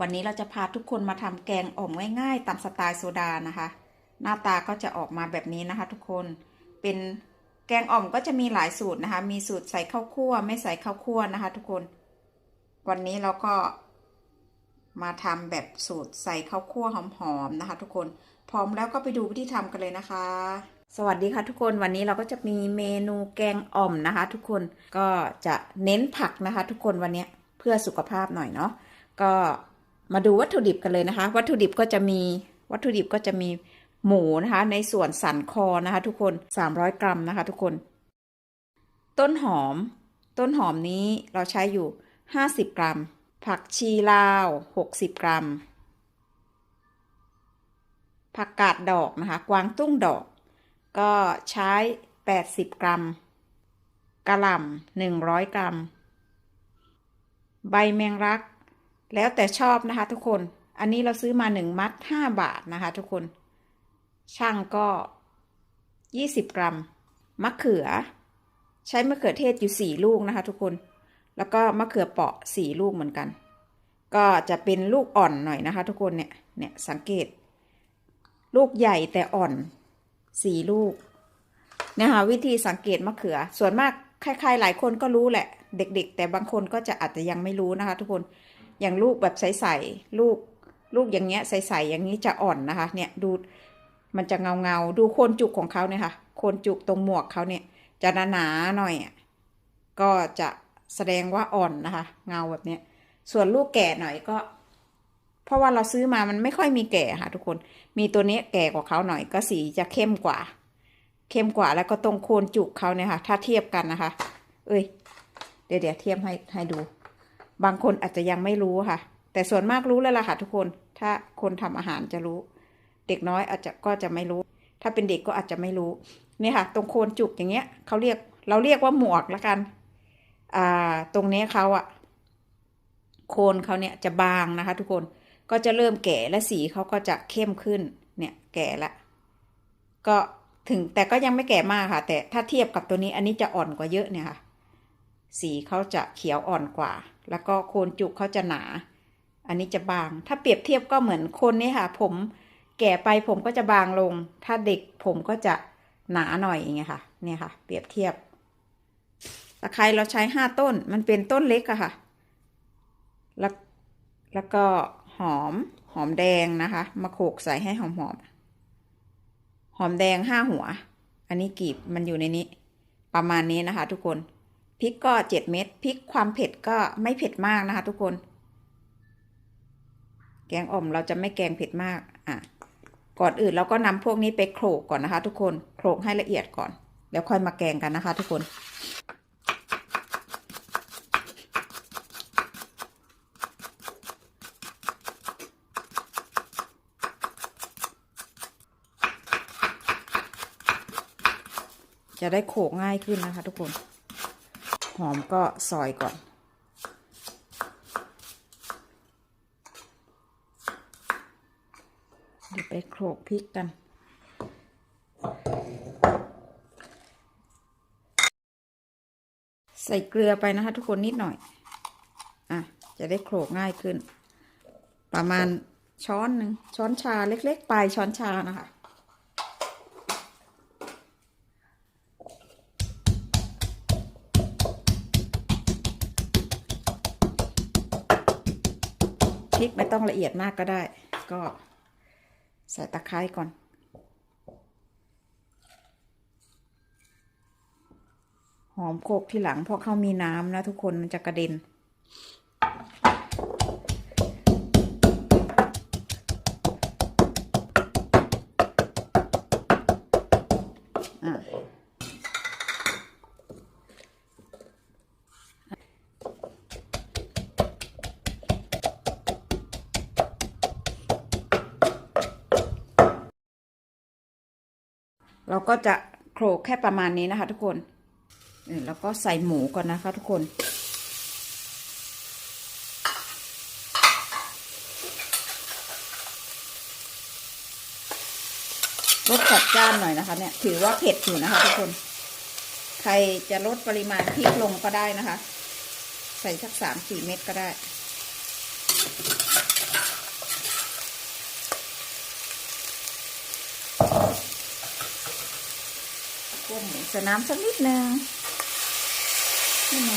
วันนี้เราจะพาทุกคนมาทำแกงอ่อมง่ายๆตามสไตล์โซดานะคะ หน้าตาก็จะออกมาแบบนี้นะคะ ทุกคนเป็นแกงอ่อมก็จะมีหลายสูตรนะคะ มีสูตรใส่ข้าวคั่ว ไม่ใส่ข้าวคั่วนะคะ ทุกคน วันนี้เราก็มาทำแบบสูตรใส่ข้าวคั่วหอมๆนะคะ ทุกคนพร้อมแล้วก็ไปดูวิธีทำกันเลยนะคะ สวัสดีค่ะทุกคนวันนี้เราก็จะมีเมนูแกงอ่อมนะคะ ทุกคนก็จะเน้นผักนะคะ ทุกคนวันนี้เพื่อสุขภาพหน่อยเนาะก็ มาดูวัตถุดิบกันเลยนะคะ วัตถุดิบก็จะมีวัตถุดิบก็จะมีหมูนะคะ ในส่วนสันคอนะคะ ทุกคน 300 กรัมนะคะ ทุกคน ต้นหอม ต้นหอมนี้เราใช้อยู่ 50 กรัม ผักชีลาว 60 กรัม ผักกาดดอกนะคะ กวางตุ้งดอก ก็ใช้ 80 กรัมกระหล่ำ100 กรัม ใบแมงลัก แล้วแต่ชอบนะคะทุกคน อันนี้เราซื้อมา1มัด5บาทนะคะทุกคน ช่างก็20กรัม มะเขือ ใช้มะเขือเทศอยู่4ลูกนะคะทุกคน แล้วก็มะเขือเปาะ4ลูกเหมือนกัน ก็จะเป็นลูกอ่อนหน่อยนะคะ ทุกคนเนี่ย เนี่ยสังเกต ลูกใหญ่แต่อ่อนสี่ลูกนะคะวิธีสังเกตมะเขือ ส่วนมากใครๆหลายคนก็รู้แหละ เด็ก ๆ แต่บางคนก็จะอาจจะยังไม่รู้นะคะ ทุกคน อย่างลูกแบบใสๆลูกลูกอย่างเงี้ยใสๆอย่างนี้จะอ่อนนะคะเนี่ยดูมันจะเงาเงาดูโคนจุกของเขาเนี่ยค่ะโคนจุกตรงหมวกเขาเนี่ยจะหนาๆหน่อยก็จะแสดงว่าอ่อนนะคะ เงาแบบเนี้ยส่วนลูกแก่หน่อยก็ เพราะว่าเราซื้อมามันไม่ค่อยมีแก่ค่ะ ทุกคนมีตัวนี้แก่กว่าเขาหน่อยก็สีจะเข้มกว่า เข้มกว่าแล้วก็ตรงโคนจุกเขาเนี่ยค่ะ ถ้าเทียบกันนะคะ เอ้ยเดี๋ยวเดี๋ยวเทียบให้ให้ดู บางคนอาจจะยังไม่รู้ค่ะ แต่ส่วนมากรู้แล้วล่ะค่ะทุกคน ถ้าคนทำอาหารจะรู้ เด็กน้อยอาจจะก็จะไม่รู้ ถ้าเป็นเด็กก็อาจจะไม่รู้นี่ค่ะ ตรงโคนจุกอย่างเงี้ยเขาเรียกเราเรียกว่าหมวกละกัน อ่า ตรงนี้เขาอะโคนเขาเนี่ยจะบางนะคะ ทุกคนก็จะเริ่มแก่และสีเขาก็จะเข้มขึ้น เนี่ยแก่ละ ก็ถึงแต่ก็ยังไม่แก่มากค่ะ แต่ถ้าเทียบกับตัวนี้อันนี้จะอ่อนกว่าเยอะเนี่ยค่ะ สีเขาจะเขียวอ่อนกว่า แล้วก็โคนจุกเขาจะหนา อันนี้จะบาง ถ้าเปรียบเทียบก็เหมือนคนนี่ค่ะ ผมแก่ไปผมก็จะบางลง ถ้าเด็กผมก็จะหนาหน่อยอย่างเงี้ยค่ะ เนี่ยค่ะ เปรียบเทียบ ตะไคร้เราใช้ห้าต้น มันเป็นต้นเล็กอะค่ะ แล้วแล้วก็หอมหอมแดงนะคะ มาโขกใส่ให้หอมหอมหอมแดงห้าหัว อันนี้กีบมันอยู่ในนี้ ประมาณนี้นะคะ ทุกคน พริกก็เจ็ดเม็ดพริกความเผ็ดก็ไม่เผ็ดมากนะคะ ทุกคน แกงอ่อมเราจะไม่แกงเผ็ดมากอะก่อนอื่นเราก็นำพวกนี้ไปโขลกก่อนนะคะ ทุกคนโขลกให้ละเอียดก่อนแล้วค่อยมาแกงกันนะคะ ทุกคนจะได้โขกง่ายขึ้นนะคะทุกคน หอมก็ซอยก่อน เดี๋ยวไปโขลกพริกกันใส่เกลือไปนะคะ ทุกคนนิดหน่อย อะ จะได้โขลกง่ายขึ้น ประมาณช้อนหนึ่งช้อนชาเล็ก ๆ ปลายช้อนชานะคะ พริกไม่ต้องละเอียดมากก็ได้ ก็ใส่ตะไคร้ก่อน หอมโขกที่หลังเพราะเขามีน้ำนะทุกคนมันจะกระเด็น เราก็จะโขลกแค่ประมาณนี้นะคะ ทุกคนเออแล้วก็ใส่หมูก่อนนะคะ ทุกคนรสจัดจ้านหน่อยนะคะ เนี่ย ถือว่าเผ็ดอยู่นะคะ ทุกคน ใครจะลดปริมาณพริกลงก็ได้นะคะ ใส่สักสามสี่เม็ดก็ได้ ส่น้ำสักนิดนึงนี่ไง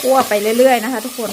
คั่วไปเรื่อยๆนะคะ ทุกคน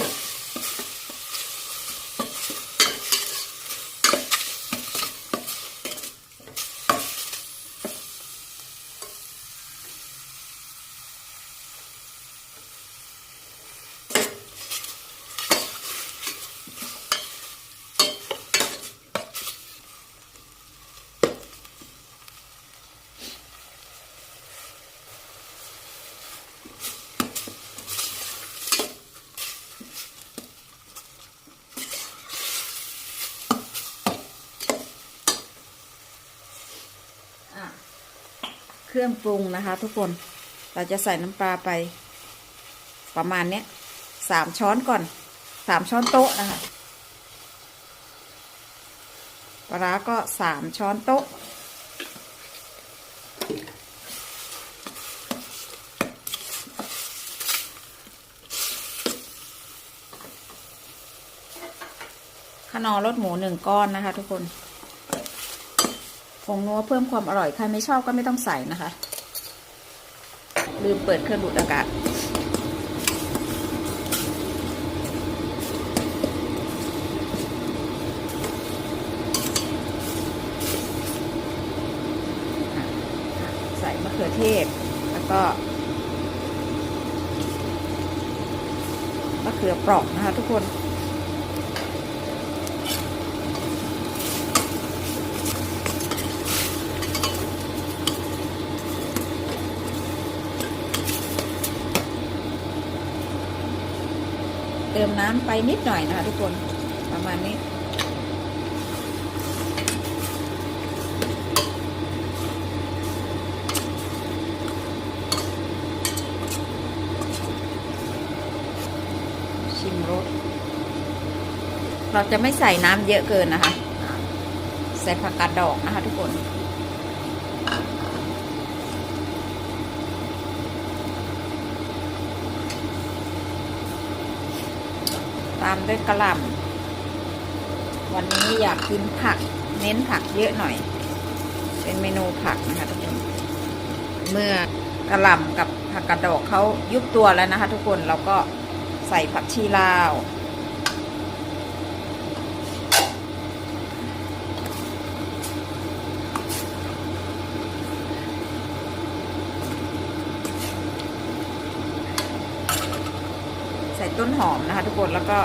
รื่องปรุงนะคะ ทุกคนเราจะใส่น้ำปลาไป ประมาณเนี้ยสามช้อนก่อนสามช้อนโต๊ะนะคะปลาร้าก็สามช้อนโต๊ะ ขนอรสหมูหนึ่งก้อนนะคะทุกคน งนัวเพิ่มความอร่อย ใครไม่ชอบก็ไม่ต้องใส่นะคะ ลืมเปิดเครื่องดูดอากาศใส่มะเขือเทศ แล้วก็มะเขือเปราะนะคะทุกคน ติมน้ำไปนิดหน่อยนะคะทุกคนประมาณนี้ ชิมรสเราจะไม่ใส่น้ำเยอะเกินนะคะ ใส่ผักกาดดอกนะคะทุกคน ตามด้วยกระหล่ำวันนี้อยากกินผัก เน้นผักเยอะหน่อย เป็นเมนูผักนะคะทุกคนเมื่อกระหล่ำกับผักกระดอกเขายุบตัวแล้วนะคะ ทุกคนเราก็ใส่ผักชีลาว ต้นหอมนะคะ ทุกคนแล้วก็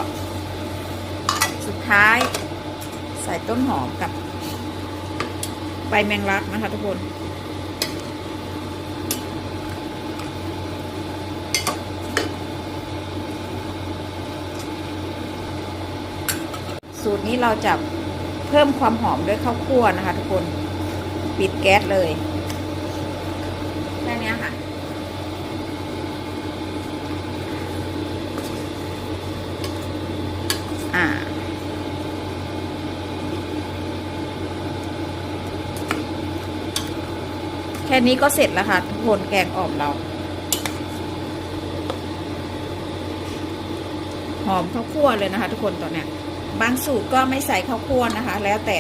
สุดท้ายใส่ต้นหอมกับ ใบแมงลักนะคะ ทุกคน สูตรนี้เราจะเพิ่มความหอมด้วยข้าวคั่วนะคะ ทุกคนปิดแก๊สเลยแค่นี้ค่ะ อ่า แค่นี้ก็เสร็จแล้วค่ะทุกคนแกงอ่อมเรา หอมข้าวคั่วเลยนะคะ ทุกคนตอนเนี้ย บางสูตรก็ไม่ใส่ข้าวคั่วนะคะ แล้วแต่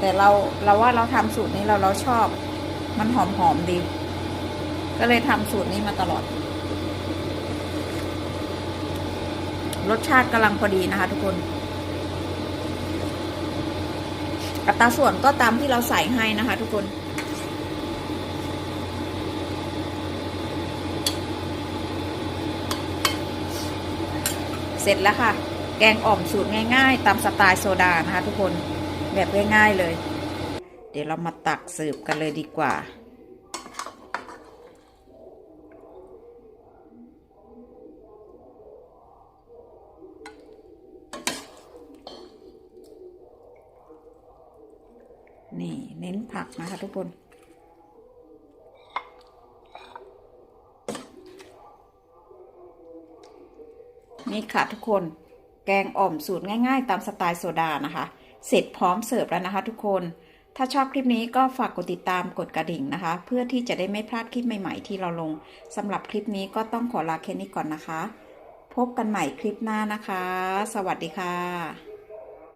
แต่เราเราว่าเราทำสูตรนี้เราเราชอบ มันหอมหอมดี ก็เลยทำสูตรนี้มาตลอด รสชาติกำลังพอดีนะคะ ทุกคนอัตราส่วนก็ตามที่เราใส่ให้นะคะ ทุกคน ร็จแล้วค่ะ แกงอ่อมสูตรง่าย ๆ ตามสไตล์โซดานะคะทุกคนแบบง่ายๆเลย เดี๋ยวเรามาตักเสิร์ฟกันเลยดีกว่า นี่เน้นผักนะคะทุกคน นี่ค่ะทุกคนแกงอ่อมสูตรง่ายๆ ตามสไตล์โซดานะคะ เสร็จพร้อมเสิร์ฟแล้วนะคะทุกคนถ้าชอบคลิปนี้ก็ฝากกดติดตามกดกระดิ่งนะคะ เพื่อที่จะได้ไม่พลาดคลิปใหม่ ๆ ที่เราลงสำหรับคลิปนี้ก็ต้องขอลาแค่นี้ก่อนนะคะ พบกันใหม่คลิปหน้านะคะ สวัสดีค่ะ